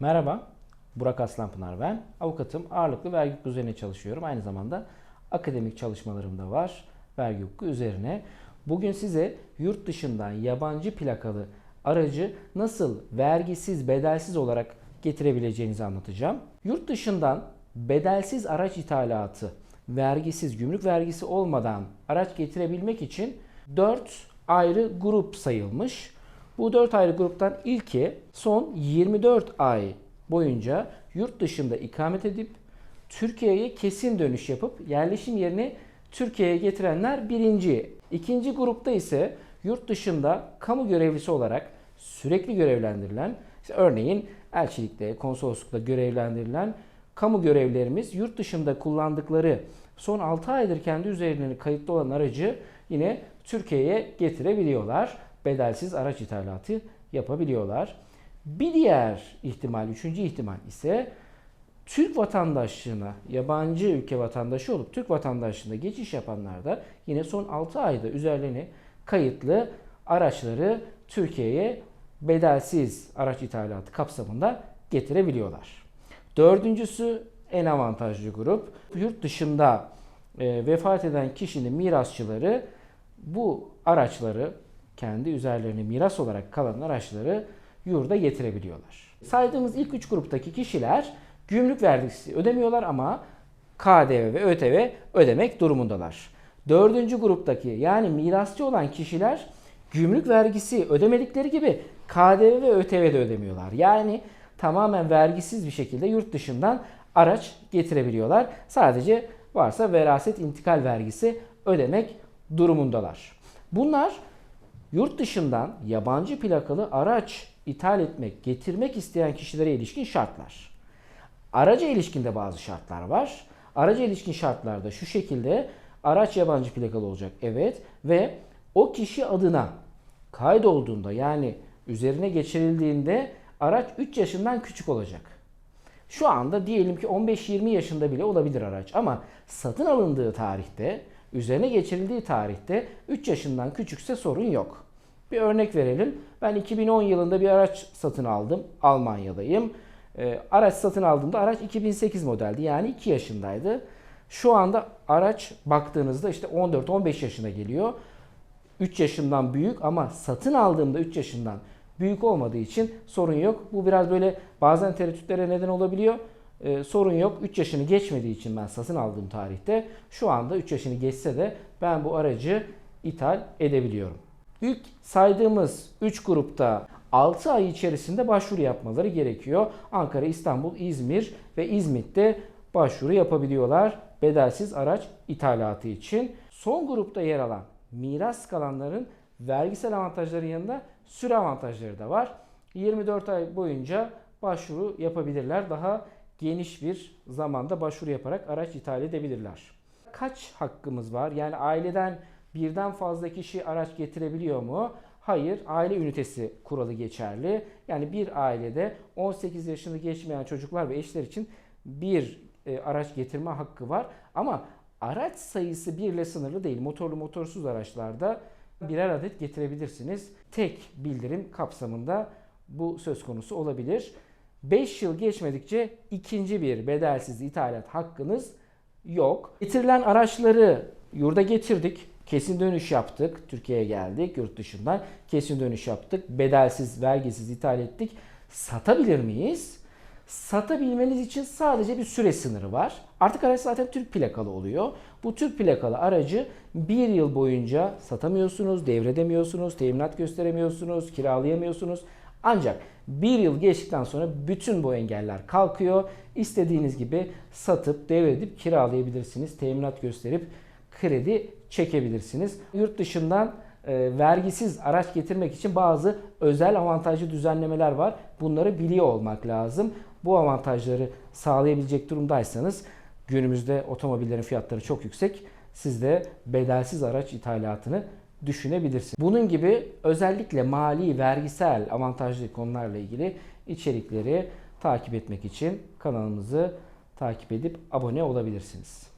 Merhaba, Burak Aslanpınar ben. Avukatım, ağırlıklı vergi hukuku üzerine çalışıyorum. Aynı zamanda akademik çalışmalarım da var vergi hukuku üzerine. Bugün size yurt dışından yabancı plakalı aracı nasıl vergisiz, bedelsiz olarak getirebileceğinizi anlatacağım. Yurt dışından bedelsiz araç ithalatı, vergisiz, gümrük vergisi olmadan araç getirebilmek için 4 ayrı grup sayılmış. Bu 4 ayrı gruptan ilki son 24 ay boyunca yurt dışında ikamet edip Türkiye'ye kesin dönüş yapıp yerleşim yerini Türkiye'ye getirenler birinci. İkinci grupta ise yurt dışında kamu görevlisi olarak sürekli görevlendirilen, işte örneğin elçilikte, konsoloslukta görevlendirilen kamu görevlerimiz yurt dışında kullandıkları son 6 aydır kendi üzerlerine kayıtlı olan aracı yine Türkiye'ye getirebiliyorlar. Bedelsiz araç ithalatı yapabiliyorlar. Bir diğer ihtimal, üçüncü ihtimal ise Türk vatandaşlığına, yabancı ülke vatandaşı olup Türk vatandaşlığına geçiş yapanlar da yine son 6 ayda üzerlerine kayıtlı araçları Türkiye'ye bedelsiz araç ithalatı kapsamında getirebiliyorlar. Dördüncüsü en avantajlı grup. Yurt dışında e, vefat eden kişinin mirasçıları bu araçları kendi üzerlerine miras olarak kalan araçları yurda getirebiliyorlar. Saydığımız ilk üç gruptaki kişiler gümrük vergisi ödemiyorlar ama KDV ve ÖTV ödemek durumundalar. Dördüncü gruptaki yani mirasçı olan kişiler gümrük vergisi ödemedikleri gibi KDV ve ÖTV de ödemiyorlar. Yani tamamen vergisiz bir şekilde yurt dışından araç getirebiliyorlar. Sadece varsa veraset intikal vergisi ödemek durumundalar. Bunlar yurt dışından yabancı plakalı araç ithal etmek, getirmek isteyen kişilere ilişkin şartlar. Araca ilişkinde bazı şartlar var. Araca ilişkin şartlarda şu şekilde araç yabancı plakalı olacak evet ve o kişi adına kaydolduğunda yani üzerine geçirildiğinde araç 3 yaşından küçük olacak. Şu anda diyelim ki 15-20 yaşında bile olabilir araç ama satın alındığı tarihte, üzerine geçirildiği tarihte 3 yaşından küçükse sorun yok. Bir örnek verelim. Ben 2010 yılında bir araç satın aldım. Almanya'dayım. E, araç satın aldığımda araç 2008 modeldi. Yani 2 yaşındaydı. Şu anda araç baktığınızda işte 14-15 yaşına geliyor. 3 yaşından büyük ama satın aldığımda 3 yaşından büyük olmadığı için sorun yok. Bu biraz böyle bazen tereddütlere neden olabiliyor. Ee, sorun yok. 3 yaşını geçmediği için ben satın aldığım tarihte şu anda 3 yaşını geçse de ben bu aracı ithal edebiliyorum. İlk saydığımız 3 grupta 6 ay içerisinde başvuru yapmaları gerekiyor. Ankara, İstanbul, İzmir ve İzmit'te başvuru yapabiliyorlar bedelsiz araç ithalatı için. Son grupta yer alan miras kalanların vergisel avantajların yanında süre avantajları da var. 24 ay boyunca başvuru yapabilirler. Daha geniş bir zamanda başvuru yaparak araç ithal edebilirler. Kaç hakkımız var? Yani aileden birden fazla kişi araç getirebiliyor mu? Hayır, aile ünitesi kuralı geçerli. Yani bir ailede 18 yaşını geçmeyen çocuklar ve eşler için bir e, araç getirme hakkı var. Ama araç sayısı bir ile sınırlı değil. Motorlu motorsuz araçlarda birer adet getirebilirsiniz. Tek bildirim kapsamında bu söz konusu olabilir. 5 yıl geçmedikçe ikinci bir bedelsiz ithalat hakkınız yok. Getirilen araçları yurda getirdik. Kesin dönüş yaptık. Türkiye'ye geldik yurt dışından. Kesin dönüş yaptık. Bedelsiz, vergisiz ithal ettik. Satabilir miyiz? Satabilmeniz için sadece bir süre sınırı var. Artık araç zaten Türk plakalı oluyor. Bu Türk plakalı aracı bir yıl boyunca satamıyorsunuz, devredemiyorsunuz, teminat gösteremiyorsunuz, kiralayamıyorsunuz. Ancak bir yıl geçtikten sonra bütün bu engeller kalkıyor. İstediğiniz gibi satıp, devredip kiralayabilirsiniz. Teminat gösterip kredi çekebilirsiniz. Yurt dışından e, vergisiz araç getirmek için bazı özel avantajlı düzenlemeler var. Bunları biliyor olmak lazım. Bu avantajları sağlayabilecek durumdaysanız günümüzde otomobillerin fiyatları çok yüksek. Siz de bedelsiz araç ithalatını düşünebilirsiniz. Bunun gibi özellikle mali, vergisel avantajlı konularla ilgili içerikleri takip etmek için kanalımızı takip edip abone olabilirsiniz.